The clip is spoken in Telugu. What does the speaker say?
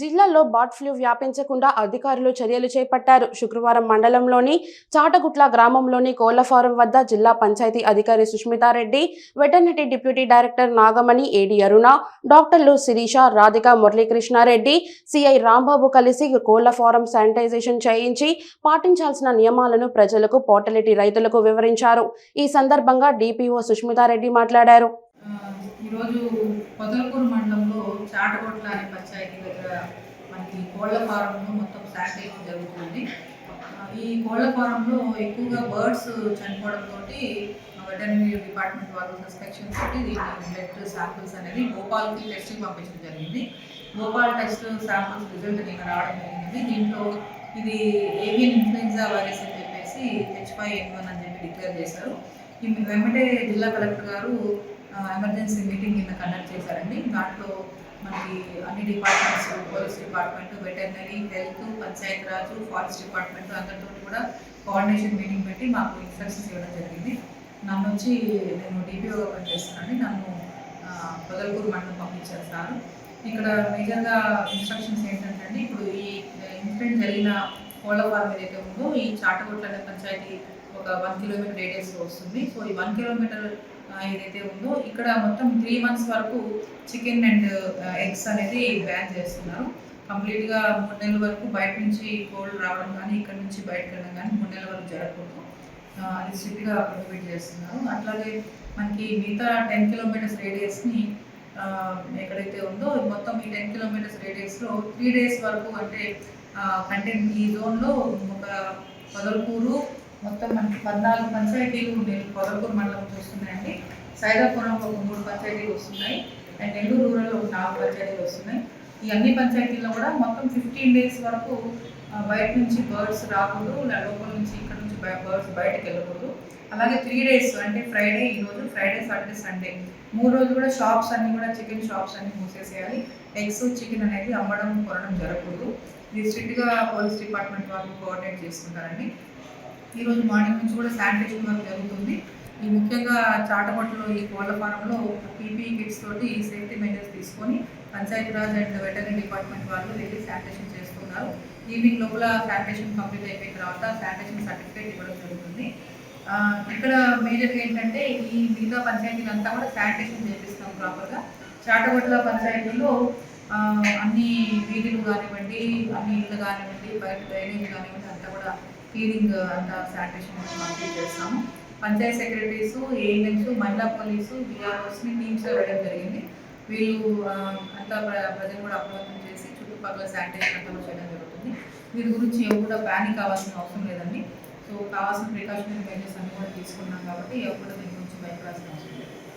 జిల్లాలో బర్డ్ ఫ్లూ వ్యాపించకుండా అధికారులు చర్యలు చేపట్టారు. శుక్రవారం మండలంలోని చాటగుట్ల గ్రామంలోని కోళ్ళ ఫారం వద్ద జిల్లా పంచాయతీ అధికారి Sushmita Reddy veterinary deputy director Nagamani AD Aruna డాక్టర్లు శిరీష రాధిక మురళీకృష్ణారెడ్డి సిఐ రాంబాబు కలిసి కోళ్ళ ఫారం శానిటైజేషన్ చేయించి పాటించాల్సిన నియమాలను ప్రజలకు పోటలిటీ రైతులకు వివరించారు. ఈ సందర్భంగా డిపిఓ సుష్మితారెడ్డి మాట్లాడారు. ఈరోజు పొదలకూరు మండలంలో చాటగొట్ల అనే పంచాయతీ దగ్గర మనకి కోళ్ళ ఫారంలో మొత్తం శానిటైజేషన్ జరుగుతుంది. ఈ కోళ్ళ ఫారంలో ఎక్కువగా బర్డ్స్ చనిపోవడంతో వెటర్నరీ డిపార్ట్మెంట్ వాళ్ళు సస్పెక్షన్ తోటి దీన్ని బ్లడ్ శాంపిల్స్ అనేది భోపాల్కి టెస్టింగ్ పంపించడం జరిగింది. భోపాల్ టెస్ట్ శాంపిల్స్ రిజల్ట్ నిన్న రావడం జరిగింది. దీంట్లో ఇది ఏవియన్ ఇన్ఫ్లుయెన్జా వైరస్ అని చెప్పేసి హెచ్ ఫైవ్ ఎన్ వన్ అని చెప్పి డిక్లేర్ చేశారు. ఈ వెంబటే జిల్లా కలెక్టర్ గారు ఎమర్జెన్సీ మీటింగ్ కింద కండక్ట్ చేశారండి. దాంట్లో మనకి అన్ని departments police department veterinary health Panchayat Raj forest department అందరితో కూడా కోఆర్డినేషన్ మీటింగ్ పెట్టి మాకు ఇన్స్ట్రక్షన్స్ ఇవ్వడం జరిగింది. నన్ను వచ్చి నేను డిపిఓగా పనిచేస్తున్నాను నన్ను పొదలకూరు మండలం పంపించారు సార్. ఇక్కడ మేజర్గా ఇన్స్ట్రక్షన్స్ ఏంటంటే ఇప్పుడు ఈ ఇన్సిడెంట్ జరిగిన కోళ్ళ ఫార్మ్ ఏదైతే ఉందో ఈ చాటగొట్ల అనే పంచాయతీ ఒక వన్ కిలోమీటర్ రేడియస్లో వస్తుంది. సో ఈ వన్ కిలోమీటర్ ఏదైతే ఉందో ఇక్కడ మొత్తం త్రీ మంత్స్ వరకు చికెన్ అండ్ ఎగ్స్ అనేది బ్యాన్ చేస్తున్నారు. కంప్లీట్గా మూడు నెలల వరకు బయట నుంచి కోల్డ్ రావడం కానీ ఇక్కడ నుంచి బయటకు వెళ్ళడం కానీ మూడు నెలల వరకు జరగకూడదు. అది స్ట్రిక్ట్గా ప్రొహిబిట్ చేస్తున్నారు. అట్లాగే మనకి మిగతా టెన్ కిలోమీటర్స్ రేడియస్ని ఎక్కడైతే ఉందో మొత్తం ఈ టెన్ కిలోమీటర్స్ రేడియస్లో త్రీ డేస్ వరకు అంటే అంటే ఈ జోన్లో ఒక పొదలకూరు మొత్తం మనకి పద్నాలుగు పంచాయతీలు ఉండేవి పొదలకూరు మండలం చూస్తున్నాయండి. సైదాపురంలో ఒక మూడు పంచాయతీలు వస్తున్నాయి. అండ్ నెల్లూరు రూరల్లో ఒక నాలుగు పంచాయతీలు వస్తున్నాయి. ఈ అన్ని పంచాయతీల్లో కూడా మొత్తం ఫిఫ్టీన్ డేస్ వరకు బయట నుంచి బర్డ్స్ రాకూడదు లోపల నుంచి ఇక్కడ నుంచి బర్డ్స్ బయటకు వెళ్ళకూడదు. అలాగే త్రీ డేస్ అంటే ఫ్రైడే ఈ రోజు ఫ్రైడే సాటర్డే సండే మూడు రోజులు కూడా షాప్స్ అన్నీ కూడా చికెన్ షాప్స్ అన్నీ మూసేసేయాలి. ఎగ్స్ చికెన్ అనేది అమ్మడం కొనడం జరగకూడదు. ఇది స్ట్రిక్ట్గా పోలీస్ డిపార్ట్మెంట్ వాళ్ళు కోఆర్డినేట్ చేసుకుంటారండి. ఈరోజు మార్నింగ్ నుంచి కూడా శానిటేషన్ వర్క్ జరుగుతుంది. ఈ ముఖ్యంగా చాటపట్టులో ఈ కోళ్ళ ఫారంలో పీపీ కిట్స్ తోటి సేఫ్టీ మెజర్స్ తీసుకొని పంచాయతీరాజ్ అండ్ వెటరీ డిపార్ట్మెంట్ వాళ్ళు వెళ్ళి శానిటేషన్ చేస్తున్నారు. ఈవినింగ్ లోపల శానిటేషన్ కంప్లీట్ అయిపోయిన తర్వాత శానిటేషన్ సర్టిఫికేట్ ఇవ్వడం జరుగుతుంది. ఇక్కడ మేజర్గా ఏంటంటే ఈ మిగతా పంచాయతీలంతా కూడా శానిటేషన్ చేపిస్తాం ప్రాపర్గా. చాటగొట్ల పంచాయతీలో అన్ని వీధులు కానివ్వండి అన్ని ఇళ్ళు కానివ్వండి బయట డ్రైనేజ్ కానివ్వండి అంతా కూడా క్లీనింగ్ అంతా శానిటేషన్ కంప్లీట్ చేస్తాము. పంచాయత్ సెక్రటరీస్ ఏఎన్ఎంస్ మహిళా పోలీసు బీఆర్ఓస్ని టీమ్స్ వేయడం జరిగింది. వీళ్ళు అంతా ప్ర- ప్రజలు కూడా అప్రమత్తం చేసి చుట్టుపక్కల శానిటేషన్ అంతా కూడా చేయడం జరుగుతుంది. వీరి గురించి ఎవరు కూడా ప్యానిక్ కావాల్సిన అవసరం లేదండి. సో కావాల్సిన ప్రికాషనరీ మెజర్స్ అన్ని కూడా తీసుకున్నాం కాబట్టి ఎవరు కూడా దీని గురించి భయపడాల్సిన అవసరం లేదు.